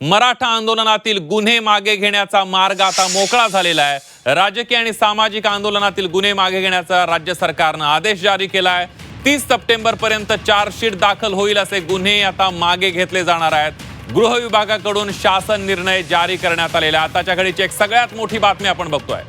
मराठा आंदोलनातील गुन्हे मागे घेण्याचा मार्ग आता मोकळा झालेला आहे. राजकीय आणि सामाजिक आंदोलनातील गुन्हे मागे घेण्याचा राज्य सरकारनं आदेश जारी केला आहे तीस सप्टेंबर पर्यंत चार्जशीट दाखल होईल असे गुन्हे आता मागे घेतले जाणार आहेत. गृह विभागाकडून शासन निर्णय जारी करण्यात आलेला आहे. आताच्या घडीची एक सगळ्यात मोठी बातमी आपण बघतोय.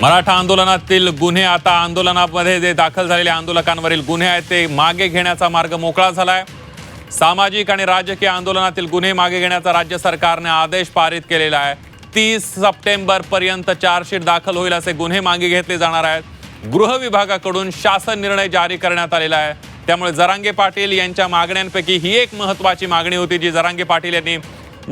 मराठा आंदोलनातील गुन्हे आता आंदोलनामध्ये जे दाखल झालेले आंदोलकांवरील गुन्हे आहेत ते मागे घेण्याचा मार्ग मोकळा झाला आहे सामाजिक आणि राजकीय आंदोलनातील गुन्हे मागे घेण्याचा राज्य सरकारने आदेश पारित केलेला आहे. तीस सप्टेंबर पर्यंत चार्जशीट दाखल होईल असे गुन्हे मागे घेतले जाणार आहेत. गृह विभागाकडून शासन निर्णय जारी करण्यात आलेला आहे. त्यामुळे जरांगे पाटील यांच्या मागण्यांपैकी ही एक महत्वाची मागणी होती जी जरांगे पाटील यांनी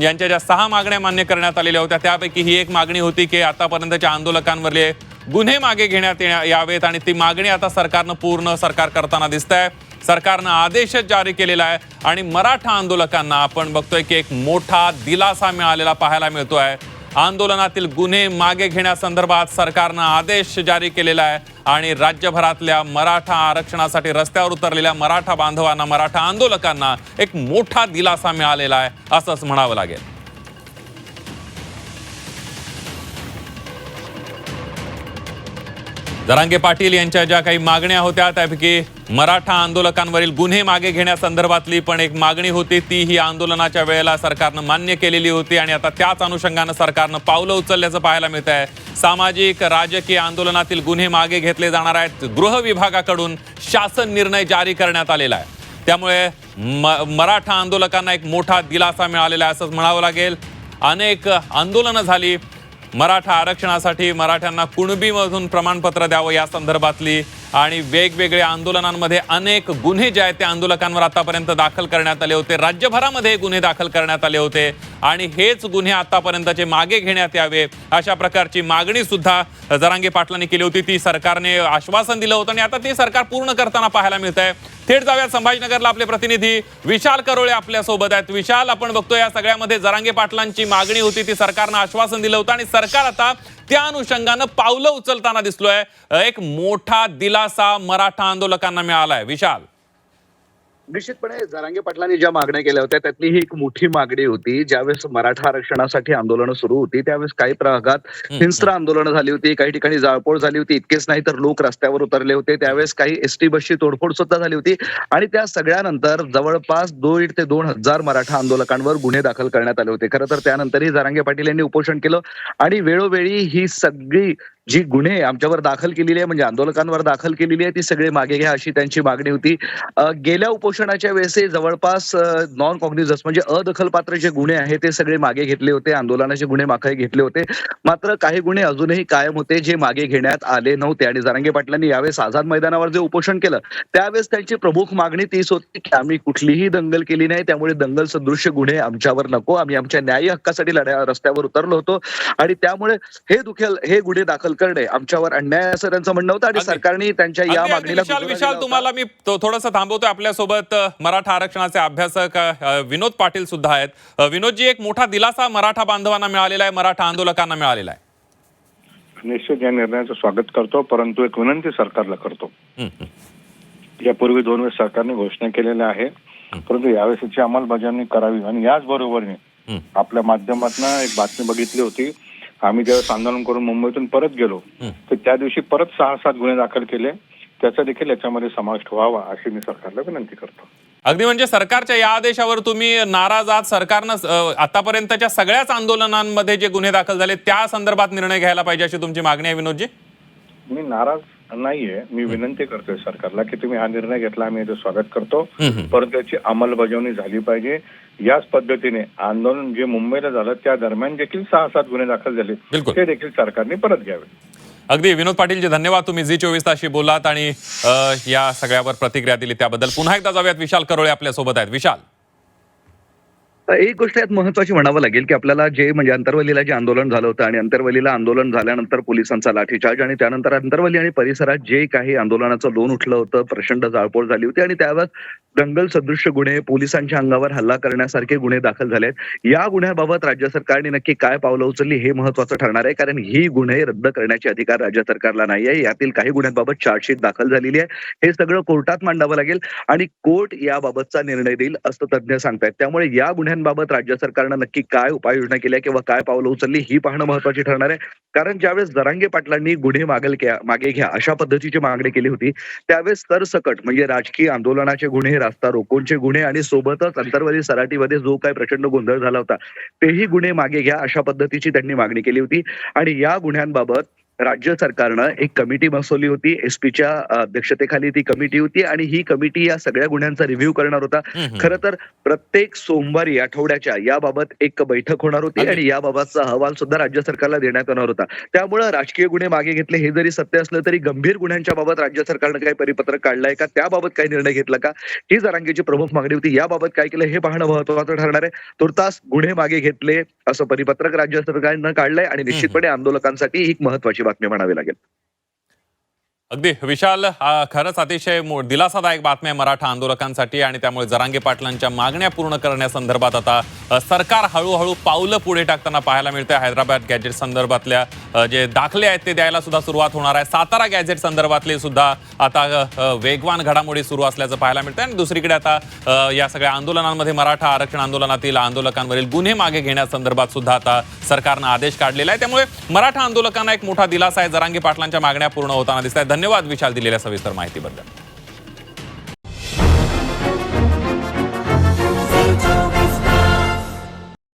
ज्यांच्या ज्या सहा मागण्या मान्य करण्यात आलेल्या होत्या त्यापैकी ही एक मागणी होती की आतापर्यंतच्या आंदोलकांवरले गुन्हे मागे घेण्यात येण्या- यावेत आणि ती मागणी आता सरकारनं पूर्ण सरकार करताना दिसत आहे सरकारनं आदेशच जारी केलेला आहे आणि मराठा आंदोलकांना आपण बघतोय की एक मोठा दिलासा मिळालेला पाहायला मिळतोय. आंदोलनातील गुन्हे मागे घेण्यासंदर्भात सरकारनं आदेश जारी केलेला आहे आणि राज्यभरातल्या मराठा आरक्षणासाठी रस्त्यावर उतरलेल्या मराठा बांधवांना मराठा आंदोलकांना एक मोठा दिलासा मिळालेला आहे असंच म्हणावं लागेल. जरांगे पाटील यांच्या ज्या काही मागण्या होत्या त्यापैकी मराठा आंदोलकांवरील गुन्हे मागे घेण्यासंदर्भातली पण एक मागणी होती ती ही आंदोलनाच्या वेळेला सरकारनं मान्य केलेली होती आणि आता त्याच अनुषंगानं सरकारनं पावलं उचलल्याचं पाहायला मिळत आहे सामाजिक राजकीय आंदोलनातील गुन्हे मागे घेतले जाणार आहेत. गृह विभागाकडून शासन निर्णय जारी करण्यात आलेला आहे. त्यामुळे म- मराठा आंदोलकांना एक मोठा दिलासा मिळालेला आहे असंच म्हणावं लागेल. अनेक आंदोलनं झाली मराठा आरक्षणासाठी मराठ्यांना कुणबीमधून प्रमाणपत्र द्यावं या संदर्भातली आणि वेगवेगळ्या आंदोलनांमध्ये अनेक गुन्हे जे आहेत ते आंदोलकांवर आतापर्यंत दाखल करण्यात आले होते. राज्यभरामध्ये गुन्हे दाखल करण्यात आले होते आणि हेच गुन्हे आतापर्यंतचे मागे घेण्यात यावे अशा प्रकारची मागणी सुद्धा जरांगे पाटलांनी केली होती. ती सरकारने आश्वासन दिलं होतं आणि आता ते सरकार पूर्ण करताना पाहायला मिळत आहे थेट जाऊया संभाजीनगरला आपले प्रतिनिधी. विशाल करोळे आपल्यासोबत आहेत. विशाल आपण बघतो या सगळ्यामध्ये जरांगे पाटलांची मागणी होती. ती सरकारनं आश्वासन दिलं होतं आणि सरकार आता त्या अनुषंगानं पावलं उचलताना दिसलोय. एक मोठा दिलासा मराठा आंदोलकांना मिळालाय. विशाल. निश्चितपणे जरांगे पाटलांनी ज्या मागण्या केल्या होत्या त्यातली ही एक मोठी मागणी होती. ज्यावेळेस मराठा आरक्षणासाठी आंदोलनं सुरू होती त्यावेळेस काही भागात हिंस्र आंदोलनं झाली होती काही ठिकाणी जाळपोळ झाली होती इतकेच नाही तर लोक रस्त्यावर उतरले होते. त्यावेळेस काही एसटी बसची तोडफोड सुद्धा झाली होती. आणि त्या सगळ्यानंतर जवळपास दीड ते दोन हजार मराठा आंदोलकांवर गुन्हे दाखल करण्यात आले होते. खरं तर त्यानंतरही जरांगे पाटील यांनी उपोषण केलं. आणि वेळोवेळी ही सगळी जी गुन्हे आमच्यावर दाखल केलेली आहे म्हणजे आंदोलकांवर दाखल केलेली आहे ती सगळे मागे घ्या अशी त्यांची मागणी होती. गेल्या उपोषणाच्या वेळेस जवळपास नॉन कॉग्निझन्स म्हणजे अदखलपात्र जे गुन्हे आहेत ते सगळे मागे घेतले होते आंदोलनाचे गुन्हे मागे घेतले होते. मात्र काही गुन्हे अजूनही कायम होते जे मागे घेण्यात आले नव्हते. आणि जरांगे पाटलांनी यावेळेस आझाद मैदानावर जे उपोषण केलं त्यावेळेस त्यांची प्रमुख मागणी तीच होती की आम्ही कुठलीही दंगल केली नाही त्यामुळे दंगल सदृश्य गुन्हे आमच्यावर नको. आम्ही आमच्या न्यायी हक्कासाठी लढ्या रस्त्यावर उतरलो होतो. आणि त्यामुळे हे दुखेल हे गुन्हे दाखल करणे आमच्यावर अन्याय असं त्यांचं म्हणणं होतं आणि. सरकारने त्यांच्या या मागणीला विशाल विशाल तुम्हाला मी थोडस थांबवतोय. आपल्यासोबत मराठा आरक्षणाचे अभ्यासक विनोद पाटील सुद्धा आहेत. विनोदजी एक मोठा दिलासा मराठा बांधवांना मिळालेला आहे मराठा आंदोलकांना मिळालेला आहे. निश्चित या निर्णयाचं स्वागत करतो परंतु एक विनंती सरकारला करतो. यापूर्वी दोन वेळेस सरकारने घोषणा केलेल्या आहे परंतु यावेळेस याची अंमलबजावणी करावी. आणि याच बरोबरीने हं. आपल्या माध्यमातून एक बातमी बघितली होती आम्ही ज्यावेळेस आंदोलन करून मुंबईतून परत गेलो. तर त्या दिवशी परत सहा सात गुन्हे दाखल केले. त्याचा देखील याच्यामध्ये समावेश व्हावा अशी मी सरकारला विनंती करतो. अगदी म्हणजे सरकारच्या या आदेशावर तुम्ही नाराज आहात. सरकारनं आतापर्यंतच्या सगळ्याच आंदोलनांमध्ये जे गुन्हे दाखल झाले त्या संदर्भात निर्णय घ्यायला पाहिजे अशी तुमची मागणी आहे विनोदजी? मी नाराज नाहीये. मी विनंती करतोय सरकारला की तुम्ही हा निर्णय घेतला आम्ही याचं स्वागत करतो. परंतु याची अंमलबजावणी झाली पाहिजे. याच पद्धतीने आंदोलन जे मुंबईला झालं त्या दरम्यान देखील सहा सात गुन्हे दाखल झाले. ते देखील सरकारने परत घ्यावे. अगदी विनोद पाटीलजी धन्यवाद. तुम्ही झी चोवीस तासशी बोलात आणि या सगळ्यावर प्रतिक्रिया दिली त्याबद्दल. पुन्हा एकदा जाऊयात. विशाल करोळे आपल्यासोबत आहेत. विशाल. एक गोष्ट यात महत्वाची म्हणावं लागेल की आपल्याला जे म्हणजे अंतरवलीला जे आंदोलन झालं होतं आणि अंतरवलीला आंदोलन झाल्यानंतर पोलिसांचा लाठीचार्ज आणि त्यानंतर अंतरवली आणि परिसरात जे काही आंदोलनाचं लोन उठलं होतं प्रचंड जाळपोळ झाली होती आणि त्यावेळेस दंगल सदृश्य गुन्हे पोलिसांच्या अंगावर हल्ला करण्यासारखे गुन्हे दाखल झाले आहेत. या गुन्ह्याबाबत राज्य सरकारने नक्की काय पावलं उचलली हे महत्वाचं ठरणार आहे. कारण ही गुन्हे रद्द करण्याचे अधिकार राज्य सरकारला नाही आहे. यातील काही गुन्ह्यांबाबत चार्जशीट दाखल झालेली आहे. हे सगळं कोर्टात मांडावं लागेल आणि कोर्ट याबाबतचा निर्णय देईल असं तज्ज्ञ सांगतायत. त्यामुळे या विद्यार्थ्यांबाबत राज्य सरकारनं नक्की काय उपाययोजना केल्या किंवा काय पावलं उचलली ही पाहणं महत्वाची ठरणार आहे. कारण ज्यावेळेस जरांगे पाटलांनी गुन्हे मागल मागे घ्या अशा पद्धतीची मागणी केली होती त्यावेळेस सरसकट म्हणजे राजकीय आंदोलनाचे गुन्हे रास्ता रोकोंचे गुन्हे आणि सोबतच अंतर्वादी सराटीमध्ये जो काय प्रचंड गोंधळ झाला होता तेही गुन्हे मागे घ्या अशा पद्धतीची त्यांनी मागणी केली होती. आणि या गुन्ह्यांबाबत राज्य सरकारनं एक कमिटी बसवली होती. एसपीच्या अध्यक्षतेखाली ती कमिटी होती आणि ही कमिटी या सगळ्या गुन्ह्यांचा रिव्ह्यू करणार होता. खरं तर प्रत्येक सोमवारी आठवड्याच्या याबाबत एक बैठक होणार होती. आणि याबाबतचा अहवाल सुद्धा राज्य सरकारला देण्यात येणार होता. त्यामुळे राजकीय गुन्हे मागे घेतले. हे जरी सत्य असलं तरी गंभीर गुन्ह्यांच्या बाबत राज्य सरकारनं काही परिपत्रक काढलंय का? त्याबाबत काही निर्णय घेतला का? ही जरांगीची प्रमुख मागणी होती. याबाबत काय केलं हे पाहणं महत्वाचं ठरणार आहे. तुर्तास गुन्हे मागे घेतले असं परिपत्रक राज्य सरकारनं काढलंय आणि निश्चितपणे आंदोलकांसाठी ही एक महत्वाची बातमी म्हणावी लागेल. अगदी विशाल खरंच अतिशय मो- दिलासादायक बातम्या आहे मराठा आंदोलकांसाठी आणि त्यामुळे जरांगे पाटलांच्या मागण्या पूर्ण करण्यासंदर्भात आता सरकार हळूहळू पावलं पुढे टाकताना पाहायला मिळतंय हैदराबाद गॅजेट संदर्भातल्या जे दाखले आहेत ते द्यायला सुद्धा सुरुवात होणार आहे. सातारा गॅजेट संदर्भातले सुद्धा आता वेगवान घडामोडी सुरू असल्याचं पाहायला मिळतं आणि दुसरीकडे आता या सगळ्या आंदोलनांमध्ये मराठा आरक्षण आंदोलनातील आंदोलकांवरील गुन्हे मागे घेण्यासंदर्भात सुद्धा आता सरकारनं आदेश काढलेला आहे. त्यामुळे मराठा आंदोलकांना एक मोठा दिलासा आहे. जरांगे पाटलांच्या मागण्या पूर्ण होताना दिसत आहेत. धन्यवाद विशाल दिलेल्या सविस्तर माहितीबद्दल.